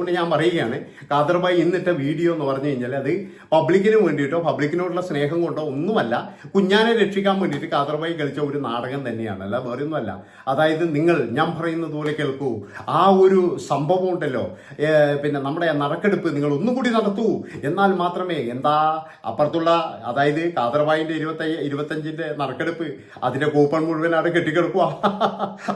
അതുകൊണ്ട് ഞാൻ പറയുകയാണ് കാദർബായി ഇന്നിട്ട വീഡിയോ എന്ന് പറഞ്ഞു കഴിഞ്ഞാൽ അത് പബ്ലിക്കിന് വേണ്ടിയിട്ടോ പബ്ലിക്കിനോടുള്ള സ്നേഹം കൊണ്ടോ ഒന്നുമല്ല കുഞ്ഞാനെ രക്ഷിക്കാൻ വേണ്ടിയിട്ട് കാദർബായി കളിച്ച ഒരു നാടകം തന്നെയാണ് അല്ല വേറെ ഒന്നുമല്ല അതായത് നിങ്ങൾ ഞാൻ പറയുന്നത് പോലെ കേൾക്കൂ ആ ഒരു സംഭവം ഉണ്ടല്ലോ പിന്നെ നമ്മുടെ നറക്കെടുപ്പ് നിങ്ങൾ ഒന്നും കൂടി നടത്തൂ. എന്നാൽ മാത്രമേ എന്താ അപ്പുറത്തുള്ള അതായത് കാദർബായിന്റെ ഇരുപത്തയ്യ ഇരുപത്തഞ്ചിന്റെ നറുക്കെടുപ്പ് അതിന്റെ കൂപ്പൺ മുഴുവൻ അവിടെ കെട്ടിക്കിടക്കുക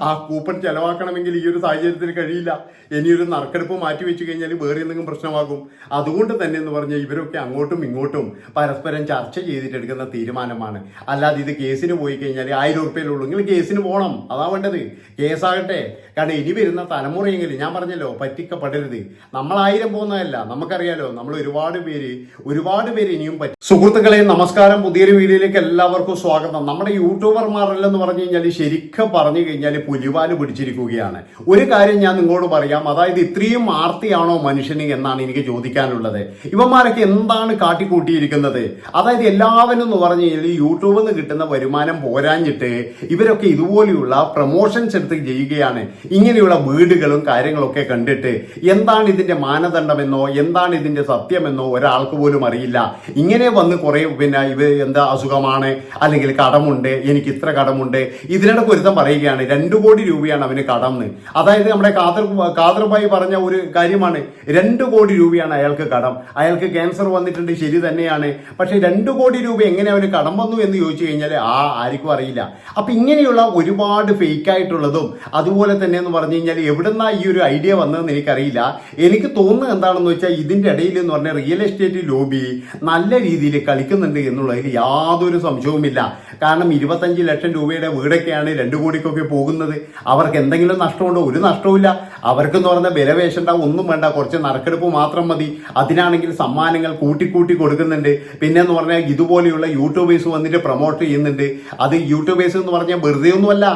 ആ കൂപ്പൺ ചെലവാക്കണമെങ്കിൽ ഈ ഒരു സാഹചര്യത്തിൽ കഴിയില്ല. ഇനിയൊരു നറുക്കെടുപ്പ് മാറ്റി വെച്ച് കഴിഞ്ഞാൽ വേറെ എന്തെങ്കിലും പ്രശ്നമാകും. അതുകൊണ്ട് തന്നെ എന്ന് പറഞ്ഞാൽ ഇവരൊക്കെ അങ്ങോട്ടും ഇങ്ങോട്ടും പരസ്പരം ചർച്ച ചെയ്തിട്ടെടുക്കുന്ന തീരുമാനമാണ്. അല്ലാതെ ഇത് കേസിന് പോയി കഴിഞ്ഞാൽ ആയിരം ഉറുപ്പ്യയിലുള്ളൂ നിങ്ങൾ കേസിന് പോകണം അതാ വേണ്ടത്. കേസാകട്ടെ. കാരണം ഇനി വരുന്ന തലമുറയെങ്കിലും ഞാൻ പറഞ്ഞല്ലോ പറ്റിക്കപ്പെടരുത്. നമ്മൾ ആയിരം പോകുന്നതല്ല. നമുക്കറിയാലോ നമ്മൾ ഒരുപാട് പേര് ഒരുപാട് പേര് ഇനിയും സുഹൃത്തുക്കളെ നമസ്കാരം. പുതിയൊരു വീഡിയോയിലേക്ക് എല്ലാവർക്കും സ്വാഗതം. നമ്മുടെ യൂട്യൂബർമാരല്ലെന്ന് പറഞ്ഞു കഴിഞ്ഞാൽ ശരിക്കും പറഞ്ഞു കഴിഞ്ഞാൽ പുലിവാൽ പിടിച്ചിരിക്കുകയാണ്. ഒരു കാര്യം ഞാൻ നിങ്ങളോട് പറയാം. അതായത് ഇത്രയും ആർത്തിയാണോ മനുഷ്യന് എന്നാണ് എനിക്ക് ചോദിക്കാനുള്ളത്. ഇവന്മാരൊക്കെ എന്താണ് കാട്ടിക്കൂട്ടിയിരിക്കുന്നത്? അതായത് എല്ലാവരും എന്ന് പറഞ്ഞു കഴിഞ്ഞാൽ യൂട്യൂബിൽ നിന്ന് കിട്ടുന്ന വരുമാനം പോരാഞ്ഞിട്ട് ഇവരൊക്കെ ഇതുപോലെയുള്ള പ്രൊമോഷൻസ് എടുത്ത് ചെയ്യുകയാണ്. ഇങ്ങനെയുള്ള വീടുകളും കാര്യങ്ങളൊക്കെ കണ്ടിട്ട് എന്താണ് ഇതിന്റെ മാനദണ്ഡമെന്നോ എന്താണ് ഇതിന്റെ സത്യമെന്നോ ഒരാൾക്ക് പോലും അറിയില്ല. ഇങ്ങനെ വന്ന് കുറേ പിന്നെ ഇവ എന്താ അസുഖമാണ് അല്ലെങ്കിൽ കടമുണ്ട് എനിക്ക് ഇത്ര കടമുണ്ട്. ഇതിനിടക്ക് ഒരുത്തം പറയുകയാണ് രണ്ടു കോടി രൂപയാണ് അവന് കടംന്ന്. അതായത് നമ്മുടെ കാതർ കാതർബായി പറഞ്ഞ ഒരു കാര്യമാണ്. രണ്ടു കോടി രൂപയാണ് അയാൾക്ക് കടം. അയാൾക്ക് ക്യാൻസർ വന്നിട്ടുണ്ട് ശരി തന്നെയാണ്. പക്ഷെ രണ്ടു കോടി രൂപ എങ്ങനെ അവന് കടം വന്നു എന്ന് ചോദിച്ചു കഴിഞ്ഞാൽ ആ ആർക്കും അറിയില്ല. അപ്പൊ ഇങ്ങനെയുള്ള ഒരുപാട് ഫേക്ക് ആയിട്ടുള്ളതും അതുപോലെ തന്നെ എന്ന് പറഞ്ഞു കഴിഞ്ഞാൽ എവിടുന്നാ ഈ ഒരു ഐഡിയ വന്നതെന്ന് എനിക്കറിയില്ല. എനിക്ക് തോന്നുന്നത് എന്താണെന്ന് വെച്ചാൽ ഇതിന്റെ ഇടയിൽ എന്ന് പറഞ്ഞാൽ റിയൽ എസ്റ്റേറ്റ് ലോബി നല്ല രീതിയിൽ കളിക്കുന്നുണ്ട് എന്നുള്ളതിൽ യാതൊരു സംശയവുമില്ല. കാരണം ഇരുപത്തഞ്ച് ലക്ഷം രൂപയുടെ വീടൊക്കെയാണ് രണ്ടു കോടിക്കൊക്കെ പോകുന്നത്. അവർക്ക് എന്തെങ്കിലും നഷ്ടമുണ്ടോ? ഒരു നഷ്ടവുമില്ല. അവർക്കെന്ന് പറഞ്ഞ വില വേഷണ്ട ഒന്നും വേണ്ട. കുറച്ച് നറുക്കെടുപ്പ് മാത്രം മതി. അതിനാണെങ്കിൽ സമ്മാനങ്ങൾ കൂട്ടിക്കൂട്ടി കൊടുക്കുന്നുണ്ട്. പിന്നെ എന്ന് പറഞ്ഞാൽ ഇതുപോലെയുള്ള യൂട്യൂബേഴ്സ് വന്നിട്ട് പ്രൊമോട്ട് ചെയ്യുന്നുണ്ട്. അത് യൂട്യൂബേഴ്സ് എന്ന് പറഞ്ഞാൽ വെറുതെ ഒന്നുമല്ല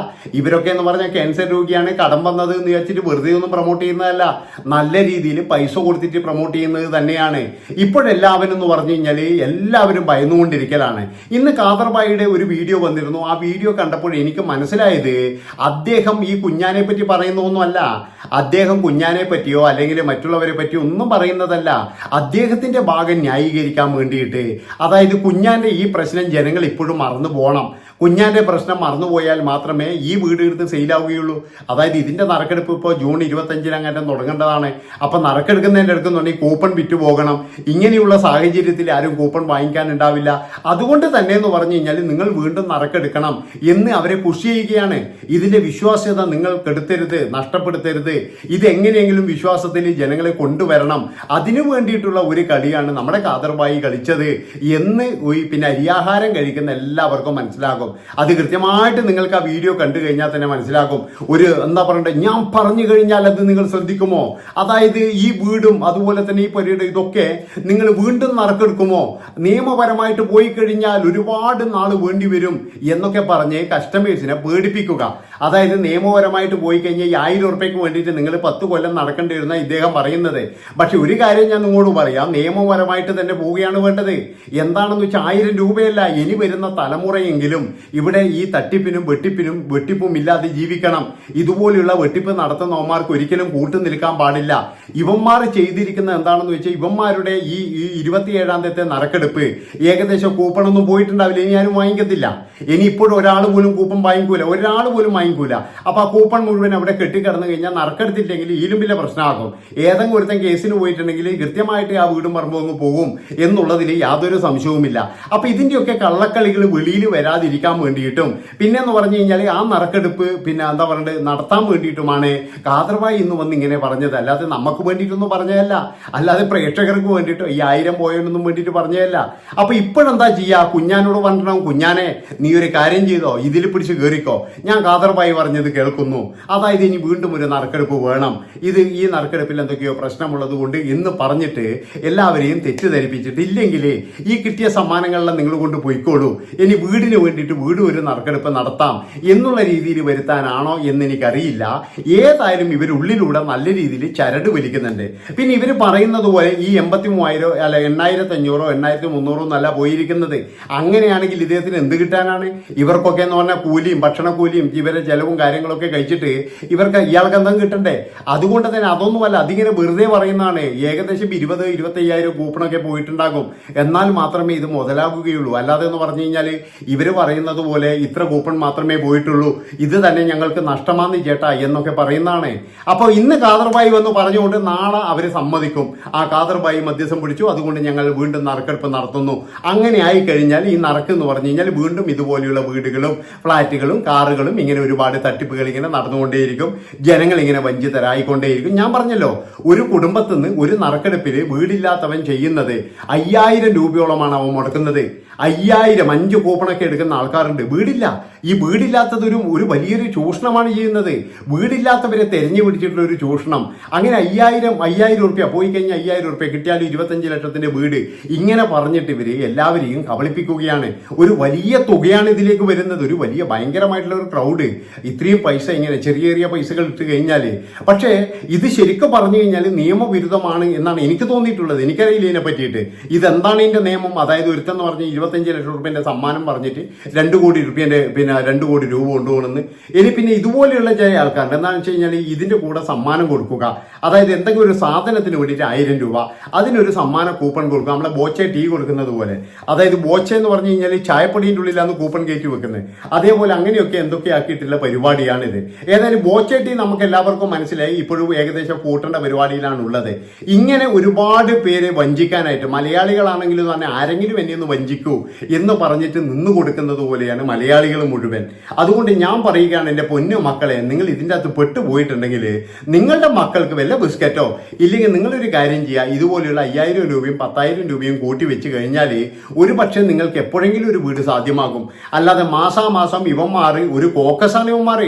ഇവരൊക്കെ എന്ന് പറഞ്ഞാൽ ക്യാൻസർ രോഗിയാണ് കടം വന്നത് എന്ന് വിചാരിച്ചിട്ട് വെറുതെ ഒന്നും പ്രൊമോട്ട് ചെയ്യുന്നതല്ല. നല്ല രീതിയിൽ പൈസ കൊടുത്തിട്ട് പ്രൊമോട്ട് ചെയ്യുന്നത് തന്നെയാണ്. ഇപ്പോഴെല്ലാവരും എന്ന് പറഞ്ഞു കഴിഞ്ഞാൽ എല്ലാവരും ഭയന്നുകൊണ്ടിരിക്കലാണ്. ഇന്ന് കാദർബായിയുടെ ഒരു വീഡിയോ വന്നിരുന്നു. ആ വീഡിയോ കണ്ടപ്പോൾ എനിക്ക് മനസ്സിലായത് അദ്ദേഹം ഈ കുഞ്ഞാനെ പറ്റി പറയുന്നതൊന്നുമല്ല. അദ്ദേഹം കുഞ്ഞാനെ പറ്റിയോ അല്ലെങ്കിൽ മറ്റുള്ളവരെ പറ്റിയോ ഒന്നും പറയുന്നതല്ല. അദ്ദേഹത്തിന്റെ ഭാഗം ന്യായീകരിക്കാൻ വേണ്ടിയിട്ട്. അതായത് കുഞ്ഞാന്റെ ഈ പ്രശ്നം ജനങ്ങൾ ഇപ്പോഴും മറന്നു പോകണം കുഞ്ഞാന്റെ പ്രശ്നം മറന്നുപോയാൽ മാത്രമേ ഈ വീട് എടുത്ത് സെയിലാവുകയുള്ളൂ. അതായത് ഇതിന്റെ നറുക്കെടുപ്പ് ഇപ്പോൾ ജൂൺ ഇരുപത്തഞ്ചിന് അങ്ങനെ തുടങ്ങേണ്ടതാണ്. അപ്പം നറുക്കെടുക്കുന്നതിന്റെ എടുക്കുന്നുണ്ടെങ്കിൽ കൂപ്പൺ വിറ്റ് പോകണം. ഇങ്ങനെയുള്ള സാഹചര്യത്തിൽ ആരും കൂപ്പൺ വാങ്ങിക്കാനുണ്ടാവില്ല. അതുകൊണ്ട് തന്നെ എന്ന് പറഞ്ഞു കഴിഞ്ഞാൽ നിങ്ങൾ വീണ്ടും നറുക്കെടുക്കണം എന്ന് അവരെ പുഷ് ചെയ്യുകയാണ്. ഇതിന്റെ വിശ്വാസ്യത നിങ്ങൾ കെടുത്തരുത് നഷ്ടപ്പെടുത്തരുത്. ഇതെങ്ങനെയെങ്കിലും വിശ്വാസത്തിൽ ജനങ്ങളെ കൊണ്ടുവരണം. അതിനു വേണ്ടിയിട്ടുള്ള ഒരു കളിയാണ് നമ്മുടെ കാതർബായി കളിച്ചത് എന്ന് പിന്നെ അരിയാഹാരം കഴിക്കുന്ന എല്ലാവർക്കും മനസ്സിലാകും. അത് കൃത്യമായിട്ട് നിങ്ങൾക്ക് ആ വീഡിയോ കണ്ടു കഴിഞ്ഞാൽ തന്നെ മനസ്സിലാകും. ഒരു എന്താ പറയണ്ടേ ഞാൻ പറഞ്ഞു കഴിഞ്ഞാൽ അത് നിങ്ങൾ ശ്രദ്ധിക്കുമോ? അതായത് ഈ വീടും അതുപോലെ തന്നെ ഈ പരിയുടെ ഇതൊക്കെ നിങ്ങൾ വീണ്ടും നറുക്കെടുക്കുമോ? നിയമപരമായിട്ട് പോയി കഴിഞ്ഞാൽ ഒരുപാട് നാൾ വേണ്ടി വരും എന്നൊക്കെ പറഞ്ഞ് കസ്റ്റമേഴ്സിനെ പേടിപ്പിക്കുക. അതായത് നിയമപരമായിട്ട് പോയി കഴിഞ്ഞാൽ ഈ ആയിരം ഉറുപ്പ്യക്ക് വേണ്ടിയിട്ട് നിങ്ങൾ പത്ത് കൊല്ലം നടക്കേണ്ടി വരുന്ന ഇദ്ദേഹം പറയുന്നത്. പക്ഷെ ഒരു കാര്യം ഞാൻ നിങ്ങളോട് പറയാം നിയമപരമായിട്ട് തന്നെ പോവുകയാണ് വേണ്ടത്. എന്താണെന്ന് വെച്ചാൽ ആയിരം രൂപയല്ല ഇനി വരുന്ന തലമുറയെങ്കിലും ഇവിടെ ഈ തട്ടിപ്പിനും വെട്ടിപ്പിനും വെട്ടിപ്പും ഇല്ലാതെ ജീവിക്കണം. ഇതുപോലെയുള്ള വെട്ടിപ്പ് നടത്തുന്നവന്മാർക്ക് ഒരിക്കലും കൂട്ടു നിൽക്കാൻ പാടില്ല. ഇവന്മാർ ചെയ്തിരിക്കുന്ന എന്താണെന്ന് വെച്ചാൽ ഇവന്മാരുടെ ഈ ഈ ഇരുപത്തിയേഴാം തീയതി നറക്കെടുപ്പ് ഏകദേശം കൂപ്പണൊന്നും പോയിട്ടുണ്ടാവില്ല. ഇനി ആരും വാങ്ങിക്കത്തില്ല. ഇനി ഇപ്പോഴും ഒരാൾ പോലും കൂപ്പൺ വാങ്ങിക്കൂല. ഒരാൾ പോലും വാങ്ങിക്കൂല. അപ്പൊ ആ കൂപ്പൺ മുഴുവൻ അവിടെ കെട്ടിക്കിടന്നു കഴിഞ്ഞാൽ നറുക്കെടുത്തില്ലെങ്കിൽ വലിയ പ്രശ്നമാകും. ഏതെങ്കിലും ഒരുത്തൻ കേസിന് പോയിട്ടുണ്ടെങ്കിൽ കൃത്യമായിട്ട് ആ വീടും പറമ്പും അങ്ങ് പോകും എന്നുള്ളതിൽ യാതൊരു സംശയവുമില്ല. അപ്പൊ ഇതിന്റെയൊക്കെ കള്ളക്കളികൾ വെളിയിൽ വരാതിരിക്കാൻ വേണ്ടിയിട്ടും. പിന്നെ എന്ന് പറഞ്ഞു കഴിഞ്ഞാൽ ആ നറുക്കെടുപ്പ് പിന്നെ എന്താ പറയുന്നത് നടത്താൻ വേണ്ടിയിട്ടുമാണ് കാതർബായി ഇന്ന് വന്ന് ഇങ്ങനെ പറഞ്ഞത്. അല്ലാതെ നമുക്ക് വേണ്ടിയിട്ടൊന്നും പറഞ്ഞതല്ല. അല്ലാതെ പ്രേക്ഷകർക്ക് വേണ്ടിയിട്ടോ ഈ ആയിരം പോയതിനൊന്നും വേണ്ടിയിട്ട് പറഞ്ഞതല്ല. അപ്പൊ ഇപ്പോഴെന്താ ചെയ്യാ? കുഞ്ഞാനോട് പറഞ്ഞണം കുഞ്ഞാനെ നീ ഒരു കാര്യം ചെയ്തോ? ഇതിൽ പിടിച്ച് കയറിക്കോ ഞാൻ കാതർബായി പറഞ്ഞത് കേൾക്കുന്നു. അതായത് ഇനി വീണ്ടും ഒരു നറുക്കെടുപ്പ് വേണം. ഇത് ഈ നറുക്കെടുപ്പിൽ എന്തൊക്കെയോ പ്രശ്നമുള്ളത് കൊണ്ട് എന്ന് പറഞ്ഞിട്ട് എല്ലാവരെയും തെറ്റിദ്ധരിപ്പിച്ചിട്ട് ഇല്ലെങ്കിൽ ഈ കിട്ടിയ സമ്മാനങ്ങളെല്ലാം നിങ്ങൾ കൊണ്ട് പോയിക്കോളൂ. ഇനി വീടിന് വേണ്ടിയിട്ട് വീടും ഒരു നറുക്കെടുപ്പ് നടത്താം എന്നുള്ള രീതിയിൽ വരുത്താനാണോ എന്ന് എനിക്കറിയില്ല ഏതായാലും ഇവർ ഉള്ളിലൂടെ നല്ല രീതിയിൽ ചരട് വലിക്കുന്നുണ്ട്. പിന്നെ ഇവർ പറയുന്നത് പോലെ ഈ എൺപത്തി മൂവായിരോ അല്ല എണ്ണായിരത്തി അഞ്ഞൂറോ എണ്ണായിരത്തി മുന്നൂറോ എന്നല്ല പോയിരിക്കുന്നത്. അങ്ങനെയാണെങ്കിൽ ഇദ്ദേഹത്തിന് എന്ത് കിട്ടാനാണ്? ഇവർക്കൊക്കെ എന്ന് പറഞ്ഞാൽ കൂലിയും ഭക്ഷണ കൂലിയും ഇവരെ ചെലവും കാര്യങ്ങളൊക്കെ കഴിച്ചിട്ട് ഇവർക്ക് ഇയാൾക്ക് എന്തെങ്കിലും കിട്ടണ്ടേ? അതുകൊണ്ട് തന്നെ അതൊന്നുമല്ല അതിങ്ങനെ വെറുതെ പറയുന്നതാണ്. ഏകദേശം ഇരുപത് ഇരുപത്തയ്യായിരം കൂപ്പണൊക്കെ പോയിട്ടുണ്ടാകും. എന്നാൽ മാത്രമേ ഇത് മുതലാകുകയുള്ളൂ. അല്ലാതെ എന്ന് പറഞ്ഞു കഴിഞ്ഞാൽ ഇവർ പറയുന്നത് പോലെ ഇത്ര കൂപ്പൺ മാത്രമേ പോയിട്ടുള്ളൂ. ഇത് തന്നെ ഞങ്ങൾക്ക് നഷ്ടമാന്ന് ചേട്ടാ എന്നൊക്കെ പറയുന്നതാണ്. അപ്പോൾ ഇന്ന് കാതർബായി വന്ന് പറഞ്ഞുകൊണ്ട് നാളെ അവർ സമ്മതിക്കും. ആ കാതർബായി മധ്യസ്ഥം പിടിച്ചു അതുകൊണ്ട് ഞങ്ങൾ വീണ്ടും നറുക്കെടുപ്പ് നടത്തുന്നു. അങ്ങനെ ആയി കഴിഞ്ഞാൽ ഈ നറുക്ക് എന്ന് പറഞ്ഞു കഴിഞ്ഞാൽ വീണ്ടും ഇതുപോലെയുള്ള വീടുകളും ഫ്ളാറ്റുകളും കാറുകളും ഇങ്ങനെ ഒരുപാട് തട്ടിപ്പുകൾ ഇങ്ങനെ നടന്നുകൊണ്ടേയിരിക്കും. ജനങ്ങൾ ഇങ്ങനെ വഞ്ചിതരായിക്കൊണ്ടേയിരിക്കും. ഞാൻ പറഞ്ഞല്ലോ ഒരു കുടുംബത്തിൽ നിന്ന് ഒരു നറുക്കെടുപ്പിൽ വീടില്ലാത്തവൻ ചെയ്യുന്നത് അയ്യായിരം രൂപയോളമാണ് അവൻ മുടക്കുന്നത്. അയ്യായിരം അഞ്ച് കൂപ്പണൊക്കെ എടുക്കുന്ന ആൾക്കാരുണ്ട്. വീടില്ല. ഈ വീടില്ലാത്തതൊരു ഒരു വലിയൊരു ചൂഷണമാണ് ചെയ്യുന്നത്. വീടില്ലാത്തവരെ തെരഞ്ഞു പിടിച്ചിട്ടുള്ള ഒരു ചൂഷണം. അങ്ങനെ അയ്യായിരം അയ്യായിരം റുപ്യ പോയി കഴിഞ്ഞാൽ അയ്യായിരം റുപ്യ കിട്ടിയാലും ഇരുപത്തഞ്ച് ലക്ഷത്തിന്റെ വീട്. ഇങ്ങനെ പറഞ്ഞിട്ട് ഇവർ എല്ലാവരെയും കബളിപ്പിക്കുകയാണ്. ഒരു വലിയ തുകയാണ് ഇതിലേക്ക് വരുന്നത്. ഒരു വലിയ ഭയങ്കരമായിട്ടുള്ള ഒരു ക്രൗഡ് ഇത്രയും പൈസ ഇങ്ങനെ ചെറിയ ചെറിയ പൈസകൾ ഇട്ട് കഴിഞ്ഞാൽ പക്ഷേ ഇത് ശരിക്കും പറഞ്ഞു കഴിഞ്ഞാൽ നിയമവിരുദ്ധമാണ് എന്നാണ് എനിക്ക് തോന്നിയിട്ടുള്ളത്. എനിക്കറിയില്ല ഇതിനെ പറ്റിയിട്ട്. ഇതെന്താണ് ഇതിന്റെ നിയമം? അതായത് ഒരുത്തെന്ന് പറഞ്ഞ് ഇരുപത്തഞ്ച് ലക്ഷം റുപ്യന്റെ സമ്മാനം പറഞ്ഞിട്ട് രണ്ട് കോടി റുപ്യന്റെ പിന്നെ രണ്ട് കോടി രൂപ കൊണ്ടുപോകണമെന്ന്. ഇനി പിന്നെ ഇതുപോലെയുള്ള ചില ആൾക്കാരുണ്ട് എന്താണെന്ന് വെച്ച് കഴിഞ്ഞാൽ ഇതിന്റെ കൂടെ സമ്മാനം കൊടുക്കുക. അതായത് എന്തെങ്കിലും ഒരു സാധനത്തിന് വേണ്ടിയിട്ട് ആയിരം രൂപ. അതിനൊരു സമ്മാന കൂപ്പൺ കൊടുക്കുക. നമ്മളെ ബോച്ചെ ടീ കൊടുക്കുന്നത് പോലെ. അതായത് ബോച്ച എന്ന് പറഞ്ഞു കഴിഞ്ഞാൽ ചായപ്പൊടിന്റെ ഉള്ളിലാണ് കൂപ്പൺ കയറ്റി വെക്കുന്നത്. അതേപോലെ അങ്ങനെയൊക്കെ എന്തൊക്കെ ആക്കിയിട്ടുള്ള പരിപാടിയാണിത്. ഏതായാലും ബോച്ചെ ടീ നമുക്ക് എല്ലാവർക്കും മനസ്സിലായി. ഇപ്പോഴും ഏകദേശം കൂട്ടേണ്ട പരിപാടിയിലാണ് ഉള്ളത് ഇങ്ങനെ ഒരുപാട് പേരെ വഞ്ചിക്കാനായിട്ട് മലയാളികളാണെങ്കിലും തന്നെ ആരെങ്കിലും എന്നെ ഒന്ന് വഞ്ചിക്കൂ എന്ന് പറഞ്ഞിട്ട് നിന്ന് കൊടുക്കുന്നത് പോലെയാണ് മലയാളികൾ മുഴുവൻ. അതുകൊണ്ട് ഞാൻ പറയുകയാണ് എന്റെ പൊന്നു മക്കളെ നിങ്ങൾ ഇതിന്റെ അകത്ത് പെട്ടുപോയിട്ടുണ്ടെങ്കിൽ നിങ്ങളുടെ മക്കൾക്ക് വല്ല ബിസ്ക്കറ്റോ ഇല്ലെങ്കിൽ നിങ്ങളൊരു കാര്യം ചെയ്യുക ഇതുപോലെയുള്ള അയ്യായിരം രൂപയും പത്തായിരം രൂപയും കൂട്ടി വെച്ച് കഴിഞ്ഞാൽ ഒരു പക്ഷേ നിങ്ങൾക്ക് എപ്പോഴെങ്കിലും ഒരു വീട് സാധ്യമാകും. അല്ലാതെ മാസാമാസം ഇവന്മാർ ഒരു കോക്കസാണ് ഇവന്മാർ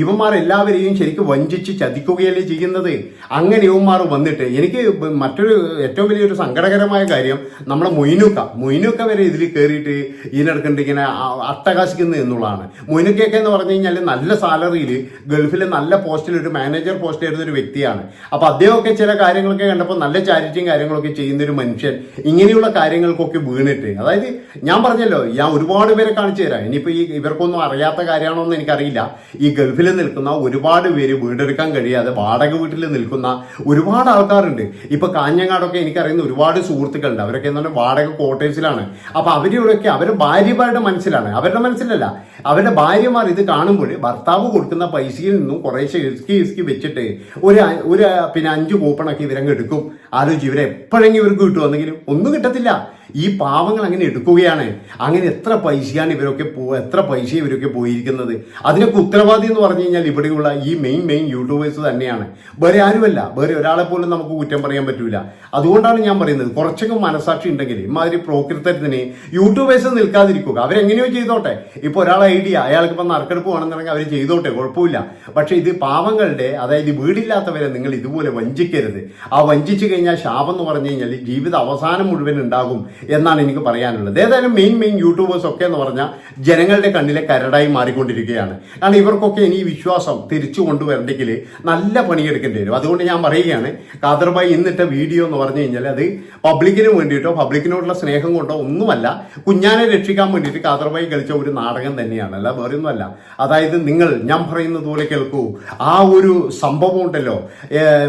ഇവന്മാർ എല്ലാവരെയും ശരിക്കും വഞ്ചിച്ച് ചതിക്കുകയല്ലേ ചെയ്യുന്നത്? അങ്ങനെ ഇവന്മാർ വന്നിട്ട് എനിക്ക് മറ്റൊരു ഏറ്റവും വലിയൊരു സങ്കടകരമായ കാര്യം നമ്മളെ മൊയിനുക്ക. മൊയിനുക്ക വരെ ഇതിൽ കയറിയിട്ട് ഇതിനിടക്കുണ്ട് ഇങ്ങനെ അട്ടകാശിക്കുന്നത് എന്നുള്ളതാണ്. മൊയിനുക്കയൊക്കെ എന്ന് പറഞ്ഞു കഴിഞ്ഞാൽ നല്ല സാലറിയിൽ ഗൾഫിലെ നല്ല പോസ്റ്റിൽ ഒരു മാനേജർ പോസ്റ്റിൽ ഇരുന്ന ഒരു വ്യക്തിയാണ്. അപ്പോൾ അദ്ദേഹമൊക്കെ ചില കാര്യങ്ങളൊക്കെ കണ്ടപ്പോൾ നല്ല ചാരിറ്റിയും കാര്യങ്ങളൊക്കെ ചെയ്യുന്ന ഒരു മനുഷ്യൻ ഇങ്ങനെയുള്ള കാര്യങ്ങൾക്കൊക്കെ വീണിട്ട്. അതായത് ഞാൻ പറഞ്ഞല്ലോ ഞാൻ ഒരുപാട് പേരെ കാണിച്ചു തരാം. ഇനിയിപ്പോൾ ഈ ഇവർക്കൊന്നും അറിയാത്ത കാര്യമാണോ എന്ന് എനിക്കറിയില്ല. ഈ ഗൾഫിൽ നിൽക്കുന്ന ഒരുപാട് പേര് വീടെടുക്കാൻ കഴിയാതെ വാടക വീട്ടിൽ നിൽക്കുന്ന ഒരുപാട് ആൾക്കാരുണ്ട്. ഇപ്പൊ കാഞ്ഞങ്ങാടൊക്കെ എനിക്കറിയുന്ന ഒരുപാട് സുഹൃത്തുക്കളുണ്ട്. അവരൊക്കെ എന്ന് പറഞ്ഞാൽ വാടക ക്വാർട്ടേഴ്സിലാണ്. അപ്പൊ അവരിവിടെയൊക്കെ അവരുടെ ഭാര്യമാരുടെ മനസ്സിലാണ്. അവരുടെ മനസ്സിലല്ല. അവരുടെ ഭാര്യമാർ ഇത് കാണുമ്പോൾ ഭർത്താവ് കൊടുക്കുന്ന പൈസയിൽ നിന്നും കുറേശ്ശെ ഇസ്കി ഇസ്കി വെച്ചിട്ട് ഒരു ഒരു പിന്നെ അഞ്ച് കൂപ്പണൊക്കെ ഇവരങ്ങ് എടുക്കും. ആലോചിച്ച് ഇവരെ എപ്പോഴെങ്കിലും ഇവർക്ക് കിട്ടുമെന്നെങ്കിലും ഒന്നും കിട്ടത്തില്ല. ഈ പാവങ്ങൾ അങ്ങനെ എടുക്കുകയാണ്. അങ്ങനെ എത്ര പൈസയാണ് ഇവരൊക്കെ പോ എത്ര പൈസ ഇവരൊക്കെ പോയിരിക്കുന്നത്? അതിനൊക്കെ ഉത്തരവാദി എന്ന് പറഞ്ഞു കഴിഞ്ഞാൽ ഇവിടെയുള്ള ഈ മെയിൻ മെയിൻ യൂട്യൂബേഴ്സ് തന്നെയാണ്. വേറെ ആരുമല്ല. വേറെ ഒരാളെ പോലും നമുക്ക് കുറ്റം പറയാൻ പറ്റില്ല അതുകൊണ്ടാണ് ഞാൻ പറയുന്നത്. കുറച്ചൊക്കെ മനസാക്ഷി ഉണ്ടെങ്കിൽ ഇമാതിരി പ്രോകൃതത്തിന് യൂട്യൂബേഴ്സ് നിൽക്കാതിരിക്കുക. അവരെങ്ങനെയോ ചെയ്തോട്ടെ. ഇപ്പോൾ ഒരാൾ ഐഡിയ അയാൾക്ക് ഇപ്പം നറുക്കെടുപ്പ് വേണമെന്നുണ്ടെങ്കിൽ അവർ ചെയ്തോട്ടെ. കുഴപ്പമില്ല. പക്ഷേ ഇത് പാവങ്ങളുടെ അതായത് വീടില്ലാത്തവരെ നിങ്ങൾ ഇതുപോലെ വഞ്ചിക്കരുത്. ആ വഞ്ചിച്ചു കഴിഞ്ഞാൽ ശാപം എന്ന് പറഞ്ഞു കഴിഞ്ഞാൽ ജീവിത അവസാനം മുഴുവൻ ഉണ്ടാകും. എന്നാണ് എനിക്ക് പറയാനുള്ളത്. ഏതായാലും മെയിൻ മെയിൻ യൂട്യൂബേഴ്സ് ഒക്കെ എന്ന് പറഞ്ഞാൽ ജനങ്ങളുടെ കണ്ണിലെ കരടായി മാറിക്കൊണ്ടിരിക്കുകയാണ്. കാരണം ഇവർക്കൊക്കെ ഇനി വിശ്വാസം തിരിച്ചു കൊണ്ടുവരണ്ടെങ്കിൽ നല്ല പണിയെടുക്കേണ്ടി വരും. അതുകൊണ്ട് ഞാൻ പറയുകയാണ് കാദർബായി ഇന്നിട്ട വീഡിയോ എന്ന് പറഞ്ഞു കഴിഞ്ഞാൽ അത് പബ്ലിക്കിന് വേണ്ടിയിട്ടോ പബ്ലിക്കിനോടുള്ള സ്നേഹം കൊണ്ടോ ഒന്നുമല്ല കുഞ്ഞാനെ രക്ഷിക്കാൻ വേണ്ടിയിട്ട് കാദർബായി കളിച്ച ഒരു നാടകം തന്നെയാണ്. അല്ല വേറെ ഒന്നുമല്ല അതായത് നിങ്ങൾ ഞാൻ പറയുന്നത് പോലെ കേൾക്കൂ. ആ ഒരു സംഭവം ഉണ്ടല്ലോ.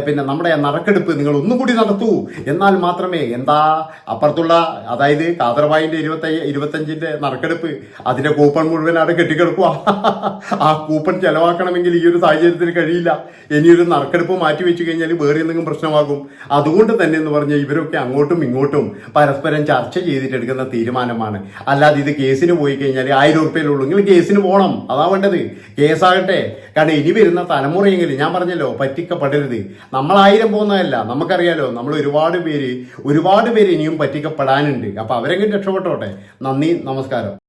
പിന്നെ നമ്മുടെ നറുക്കെടുപ്പ് നിങ്ങൾ ഒന്നും കൂടി നടത്തൂ. എന്നാൽ മാത്രമേ എന്താ അപ്പുറത്തുള്ള അതായത് കാദർബായിന്റെ ഇരുപത്തി ഇരുപത്തഞ്ചിന്റെ നറുക്കെടുപ്പ് അതിന്റെ കൂപ്പൺ മുഴുവൻ അവിടെ കെട്ടിക്കിടക്കുക ആ കൂപ്പൺ ചെലവാക്കണമെങ്കിൽ ഈ ഒരു സാഹചര്യത്തിൽ കഴിയില്ല. ഇനിയൊരു നറുക്കെടുപ്പ് മാറ്റി വെച്ചു കഴിഞ്ഞാൽ വേറെ എന്തെങ്കിലും പ്രശ്നമാകും. അതുകൊണ്ട് തന്നെ എന്ന് പറഞ്ഞാൽ ഇവരൊക്കെ അങ്ങോട്ടും ഇങ്ങോട്ടും പരസ്പരം ചർച്ച ചെയ്തിട്ട് എടുക്കുന്ന തീരുമാനമാണ്. അല്ലാതെ ഇത് കേസിന് പോയി കഴിഞ്ഞാൽ ആയിരം ഉറുപ്പയിലുള്ളൂ നിങ്ങൾ കേസിന് പോകണം അതാ വേണ്ടത്. കേസാകട്ടെ. കാരണം ഇനി വരുന്ന തലമുറയെങ്കിലും ഞാൻ പറഞ്ഞല്ലോ പറ്റിക്കപ്പെടരുത്. നമ്മൾ ആയിരം പോകുന്നതല്ല. നമുക്കറിയാലോ നമ്മൾ ഒരുപാട് പേര് ഒരുപാട് പേര് ഇനിയും പറ്റിക്കപ്പെടാനുണ്ട് അപ്പൊ അവരെങ്കിലും രക്ഷപ്പെട്ടോട്ടെ. നന്ദി നമസ്കാരം.